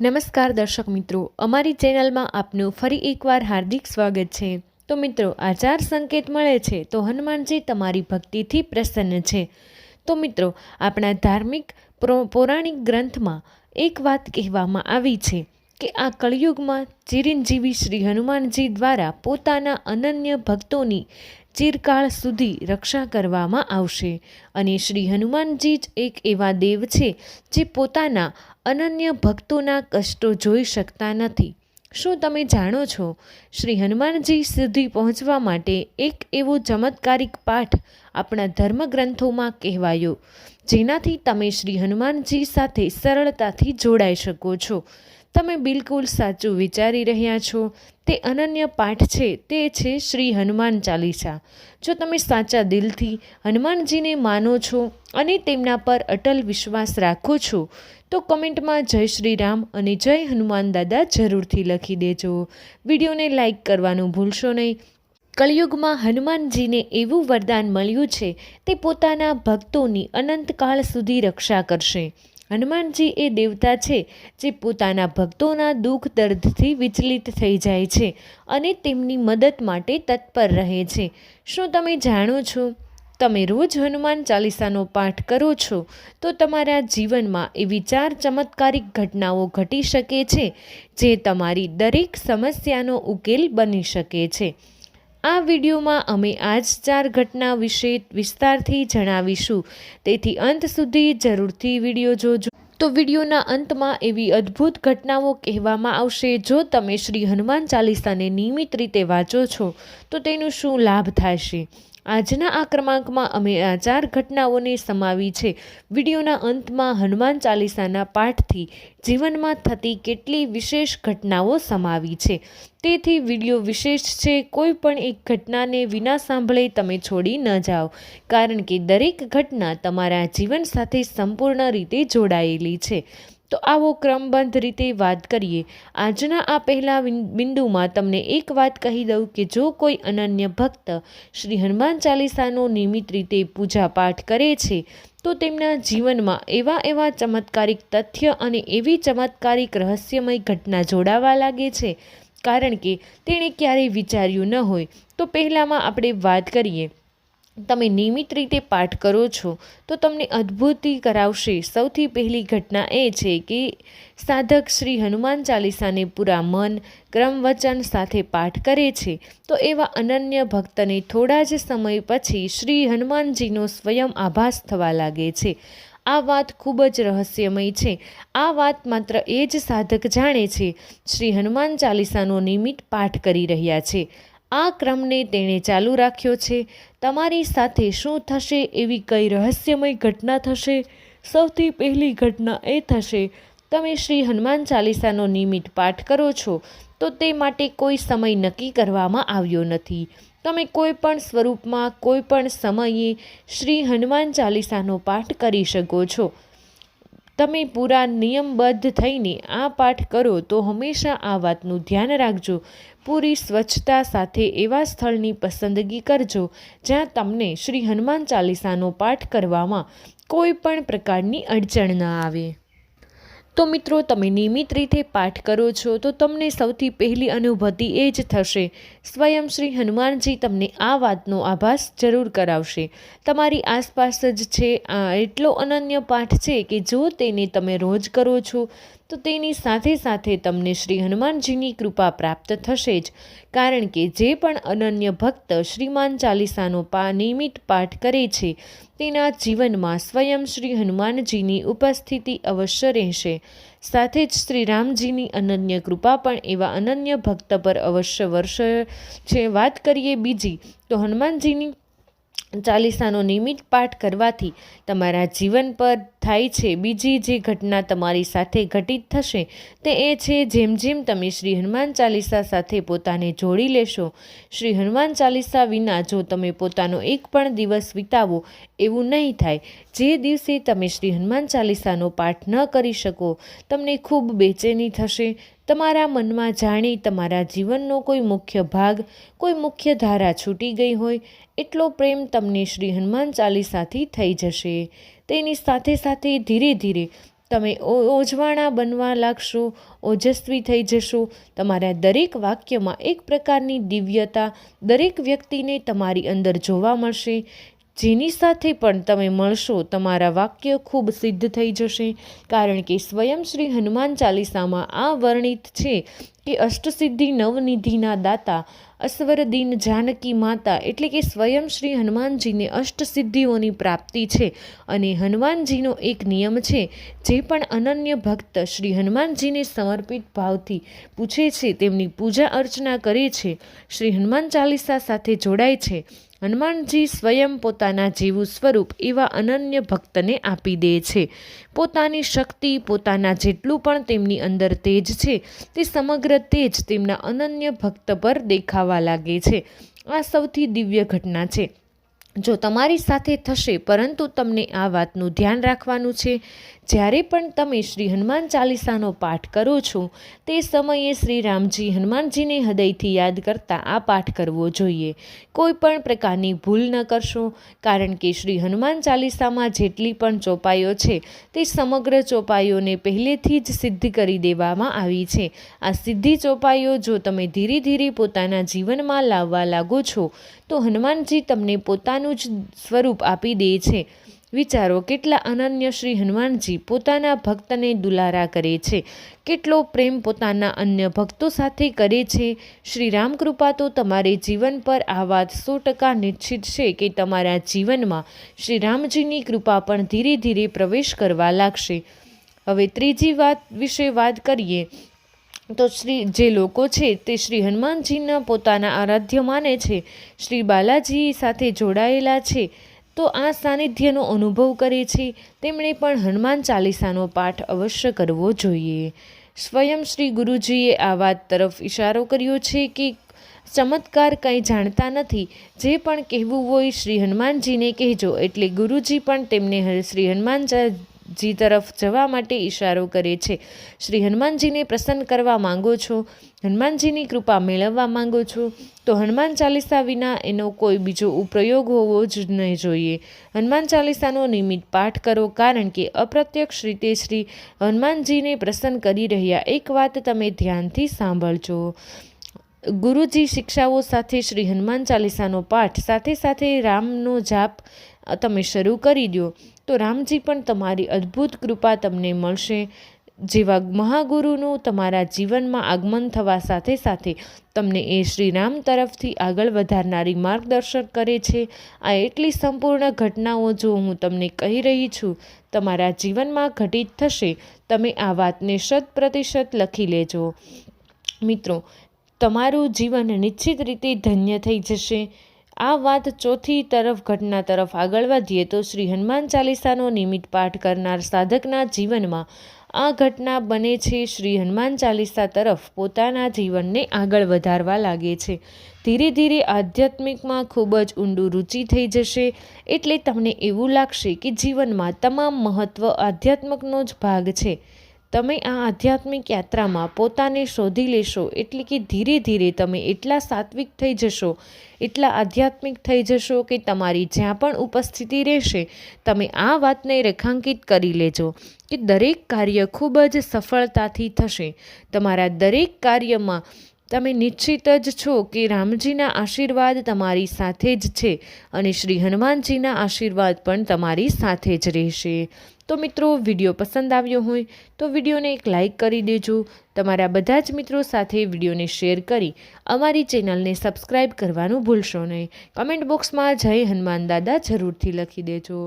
નમસ્કાર દર્શક મિત્રો, અમારી ચેનલમાં આપનું ફરી એકવાર હાર્દિક સ્વાગત છે. તો મિત્રો, આચાર સંકેત મળે છે તો હનુમાનજી તમારી ભક્તિથી પ્રસન્ન છે. તો મિત્રો, આપણા ધાર્મિક પૌરાણિક ગ્રંથમાં એક વાત કહેવામાં આવી છે. કે આ કળિયુગમાં ચિરંજીવી શ્રી હનુમાનજી દ્વારા પોતાના અનન્ય ભક્તોની ચિરકાળ સુધી રક્ષા કરવામાં આવશે. અને શ્રી હનુમાનજી જ એક એવા દેવ છે જે પોતાના અનન્ય ભક્તોના કષ્ટો જોઈ શકતા નથી. શું તમે જાણો છો? શ્રી હનુમાનજી સુધી પહોંચવા માટે એક એવો ચમત્કારિક પાઠ આપણા ધર્મગ્રંથોમાં કહેવાયો, જેનાથી તમે શ્રી હનુમાનજી સાથે સરળતાથી જોડાઈ શકો છો. તમે બિલકુલ સાચું વિચારી રહ્યા છો. તે અનન્ય પાઠ છે, તે છે શ્રી હનુમાન ચાલીસા. જો તમે સાચા દિલથી હનુમાનજીને માનો છો અને તેમના પર અટલ વિશ્વાસ રાખો છો, તો કમેન્ટમાં જય શ્રી રામ અને જય હનુમાન દાદા જરૂરથી લખી દેજો. વિડીયોને લાઇક કરવાનું ભૂલશો નહીં. કળિયુગમાં હનુમાનજીને એવું વરદાન મળ્યું છે, તે પોતાના ભક્તોની અનંતકાળ સુધી રક્ષા કરશે. હનુમાનજી એ દેવતા છે, જે પોતાના ભક્તોના દુઃખ દર્દથી વિચલિત થઈ જાય છે અને તેમની મદદ માટે તત્પર રહે છે. શું તમે જાણો છો? તમે રોજ હનુમાન ચાલીસાનો પાઠ કરો છો તો તમારા જીવનમાં એવી ચાર ચમત્કારિક ઘટનાઓ ઘટી શકે છે, જે તમારી દરેક સમસ્યાનો ઉકેલ બની શકે છે. આ વિડીયોમાં અમે આ જ ચાર ઘટના વિશે વિસ્તારથી જણાવીશું. તેથી અંત સુધી જરૂરથી વીડિયો જોજો. તો વિડીયોના અંતમાં એવી અદ્ભુત ઘટનાઓ કહેવામાં આવશે, જો તમે શ્રી હનુમાન ચાલીસાને નિયમિત રીતે વાંચો છો, તો તેનું શું લાભ થશે? આજના આ ક્રમાંકમાં અમે આ ચાર ઘટનાઓને સમાવી છે. વિડીયોના અંતમાં હનુમાન ચાલીસાના પાઠથી જીવનમાં થતી કેટલી વિશેષ ઘટનાઓ સમાવી છે. તેથી વીડિયો વિશેષ છે, કોઈ પણ એક ઘટનાને વિના સાંભળે તમે છોડી ન જાઓ. કારણ કે દરેક ઘટના તમારા જીવન સાથે સંપૂર્ણ રીતે જોડાયેલી છે. તો આવો ક્રમબદ્ધ રીતે વાત કરીએ. આજના આ પહેલા બિંદુમાં તમને એક વાત કહી દઉં કે જો કોઈ અનન્ય ભક્ત શ્રી હનુમાન ચાલીસાનો નિયમિત રીતે પૂજા પાઠ કરે છે, તો તેમના જીવનમાં એવા એવા ચમત્કારિક તથ્ય અને એવી ચમત્કારિક રહસ્યમય ઘટના જોડાવા લાગે છે. કારણ કે તેણે ક્યારેય વિચાર્યું ન હોય, તો પહેલાંમાં આપણે વાત કરીએ. તમે નિયમિત રીતે પાઠ કરો છો, તો તમને અદ્ભુતિ કરાવશે. સૌથી પહેલી ઘટના એ છે કે સાધક શ્રી હનુમાન ચાલીસાને પૂરા મન ક્રમવચન સાથે પાઠ કરે છે. તો એવા અનન્ય ભક્તને થોડા જ સમય પછી શ્રી હનુમાનજીનો સ્વયં આભાસ થવા લાગે છે. આ વાત ખૂબ જ રહસ્યમય છે. આ વાત માત્ર એ જ સાધક જાણે છે, શ્રી હનુમાન ચાલીસાનો નિયમિત પાઠ કરી રહ્યા છે. આ ક્રમને તેણે ચાલુ રાખ્યો છે. તમારી સાથે શું થશે એવી કઈ રહસ્યમય ઘટના થશે? સૌથી પહેલી ઘટના એ થશે, તમે શ્રી હનુમાન ચાલીસાનો નિયમિત પાઠ કરો છો, તો તે માટે કોઈ સમય નક્કી કરવામાં આવ્યો નથી. તમે કોઈ પણ સ્વરૂપમાં, કોઈ પણ સમયે શ્રી હનુમાન ચાલીસાનો પાઠ કરી શકો છો. તમે પૂરા નિયમબદ્ધ થઈને આ પાઠ કરો તો હંમેશા આ વાતનું ધ્યાન રાખજો. પૂરી સ્વચ્છતા સાથે એવા સ્થળની પસંદગી કરજો જ્યાં તમને શ્રી હનુમાન ચાલીસાનો પાઠ કરવામાં કોઈ પણ પ્રકારની અડચણ ન આવે. તો મિત્રો, તમે નિયમિત રીતે પાઠ કરો છો તો તમને સૌથી પહેલી અનુભૂતિ એ જ થશે. સ્વયં શ્રી હનુમાનજી તમને આ વાતનો આભાસ જરૂર કરાવશે. તમારી આસપાસ જ છે, આ એટલો અનન્ય પાઠ છે કે જો તેને તમે રોજ કરો છો તો તેની સાથે સાથે તમને શ્રી હનુમાનજીની કૃપા પ્રાપ્ત થશે જ. કારણ કે જે પણ અનન્ય ભક્ત શ્રીમાન ચાલીસાનો પા નિયમિત પાઠ કરે છે, તેના જીવનમાં સ્વયં શ્રી હનુમાનજીની ઉપસ્થિતિ અવશ્ય રહેશે. સાથે જ શ્રી રામજીની અનન્ય કૃપા પણ એવા અનન્ય ભક્ત પર અવશ્ય વર્ષ છે. વાત કરીએ બીજી, તો હનુમાનજીની ચાલીસાનો નિયમિત પાઠ કરવાથી તમારા જીવન પર થાય છે. બીજી જે ઘટના તમારી સાથે ઘટિત થશે તે એ છે, જેમ જેમ તમે શ્રી હનુમાન ચાલીસા સાથે પોતાને જોડી લેશો, શ્રી હનુમાન ચાલીસા વિના જો તમે પોતાનો એક પણ દિવસ વિતાવો, એવું નહીં થાય. જે દિવસે તમે શ્રી હનુમાન ચાલીસાનો પાઠ ન કરી શકો, તમને ખૂબ બેચેની થશે. તમારા મનમાં જાણી તમારા જીવનનો કોઈ મુખ્ય ભાગ, કોઈ મુખ્ય ધારા છૂટી ગઈ હોય, એટલો પ્રેમ તમને શ્રી હનુમાન ચાલીસાથી થઈ જશે. તેની સાથે સાથે ધીરે ધીરે તમે ઓજવાણા બનવા લાગશો, ઓજસ્વી થઈ જશો. તમારા દરેક વાક્યમાં એક પ્રકારની દિવ્યતા દરેક વ્યક્તિને તમારી અંદર જોવા મળશે. જેની સાથે પણ તમે મળશો, તમારા વાક્ય ખૂબ સિદ્ધ થઈ જશે. કારણ કે સ્વયં શ્રી હનુમાન ચાલીસામાં આ વર્ણિત છે કે અષ્ટસિદ્ધિ નવનિધિના દાતા અસ્વરદીન જાનકી માતા એટલે કે સ્વયં શ્રી હનુમાનજીને અષ્ટસિદ્ધિઓની પ્રાપ્તિ છે. અને હનુમાનજીનો એક નિયમ છે, જે પણ અનન્ય ભક્ત શ્રી હનુમાનજીને સમર્પિત ભાવથી પૂછે છે, તેમની પૂજા અર્ચના કરે છે. શ્રી હનુમાન ચાલીસા સાથે જોડાય છે. હનુમાનજી સ્વયં પોતાના જેવું સ્વરૂપ એવા અનન્ય ભક્તને આપી દે છે. પોતાની શક્તિ પોતાના જેટલું પણ તેમની અંદર તેજ છે, તે સમગ્ર તેજ તેમના અનન્ય ભક્ત પર દેખાવા લાગે છે. આ સૌથી દિવ્ય ઘટના છે. જો તમારી સાથે થશે, પરંતુ તમને આ વાતનું ધ્યાન રાખવાનું છે જ્યારે પણ તમે શ્રી હનુમાન ચાલીસાનો પાઠ કરો છો, તે સમયે શ્રી રામજી હનુમાનજીને હૃદયથી યાદ કરતા આ પાઠ કરવો જોઈએ. કોઈ પણ પ્રકારની ભૂલ ન કરશો, કારણ કે શ્રી હનુમાન ચાલીસામાં જેટલી પણ ચોપાઈઓ છે, તે સમગ્ર ચોપાઈઓને પહેલેથી જ સિદ્ધ કરી દેવામાં આવી છે. આ સિદ્ધિ ચોપાઈઓ જો તમે ધીરે ધીરે પોતાના જીવનમાં લાવવા લાગો છો, તો હનુમાનજી તમને પોતાનું જ સ્વરૂપ આપી દે છે. વિચારો, કેટલા અનન્ય શ્રી હનુમાનજી પોતાના ભક્તને દુલારા કરે છે, કેટલો પ્રેમ પોતાના અન્ય ભક્તો સાથે કરે છે. શ્રી રામકૃપા તો તમારે જીવન પર આ વાત સો ટકા નિશ્ચિત છે કે તમારા જીવનમાં શ્રી રામજીની કૃપા પણ ધીરે ધીરે પ્રવેશ કરવા લાગશે. હવે ત્રીજી વાત વિશે વાત કરીએ, તો શ્રી જે લોકો છે તે શ્રી હનુમાનજીના પોતાના આરાધ્ય માને છે. શ્રી બાલાજી સાથે જોડાયેલા છે. તો આ સાનિધ્યનો અનુભવ કરે છે. તેમણે પણ હનુમાન ચાલીસાનો પાઠ અવશ્ય કરવો જોઈએ. સ્વયં શ્રી ગુરુજીએ આ વાત તરફ ઇશારો કર્યો છે કે ચમત્કાર કંઈ જાણતા નથી. જે પણ કહેવું હોય શ્રી હનુમાનજીને કહેજો. એટલે ગુરુજી પણ તેમને શ્રી હનુમાન જી તરફ જવા માટે ઈશારો કરે છે. શ્રી હનુમાનજીને પ્રસન્ન કરવા માંગો છો, હનુમાનજીની કૃપા મેળવવા માંગો છો, તો હનુમાન ચાલીસા વિના એનો કોઈ બીજો ઉપયોગ હોવો જ નહીં જોઈએ. હનુમાન ચાલીસાનો નિયમિત પાઠ કરો કારણ કે અપ્રત્યક્ષ રીતે શ્રી હનુમાનજીને પ્રસન્ન કરી રહ્યા. એક વાત તમે ધ્યાનથી સાંભળજો. ગુરુજી શિક્ષાઓ સાથે શ્રી હનુમાન ચાલીસાનો પાઠ સાથે સાથે રામનો જાપ તમે શરૂ કરી દો. તો રામજી પણ તમારી અદ્ભુત કૃપા તમને મળશે. જેવા મહાગુરુનું તમારા જીવનમાં આગમન થવા સાથે સાથે તમને એ શ્રી રામ તરફથી આગળ વધારનારી માર્ગદર્શન કરે છે. આ એટલી સંપૂર્ણ ઘટનાઓ જો હું તમને કહી રહી છું, તમારા જીવનમાં ઘટિત થશે, તમે આ વાતને શત પ્રતિશત લખી લેજો. મિત્રો, તમારું જીવન નિશ્ચિત રીતે ધન્ય થઈ જશે. આ વાત ચોથી તરફ ઘટના તરફ આગળ વધીએ તો શ્રી હનુમાન ચાલીસાનો નિયમિત પાઠ કરનાર સાધકના જીવનમાં આ ઘટના બને છે. શ્રી હનુમાન ચાલીસા તરફ પોતાના જીવનને આગળ વધારવા લાગે છે. ધીરે ધીરે આધ્યાત્મિકમાં ખૂબ જ ઊંડું રુચિ થઈ જશે એટલે તમને એવું લાગશે કે જીવનમાં તમામ મહત્ત્વ આધ્યાત્મકનો જ ભાગ છે. તમે આ આધ્યાત્મિક યાત્રામાં પોતાને શોધી લેશો એટલે કે ધીરે ધીરે તમે એટલા સાત્વિક થઈ જશો, એટલા આધ્યાત્મિક થઈ જશો કે તમારી જ્યાં પણ ઉપસ્થિતિ રહેશે, તમે આ વાતને રેખાંકિત કરી લેજો કે દરેક કાર્ય ખૂબ જ સફળતાથી થશે. તમારા દરેક કાર્યમાં તમે નિશ્ચિત જ છો કે રામજીના આશીર્વાદ તમારી સાથે જ છે અને શ્રી હનુમાનજીના આશીર્વાદ પણ તમારી સાથે જ રહેશે. તો મિત્રો, વીડિયો પસંદ આવ્યો હોય તો વિડીયોને એક લાઇક કરી દેજો. તમારા બધા જ મિત્રો સાથે વિડીયોને શેર કરી અમારી ચેનલને સબસ્ક્રાઈબ કરવાનું ભૂલશો નહીં. કમેન્ટ બોક્સમાં જય હનુમાન દાદા જરૂરથી લખી દેજો.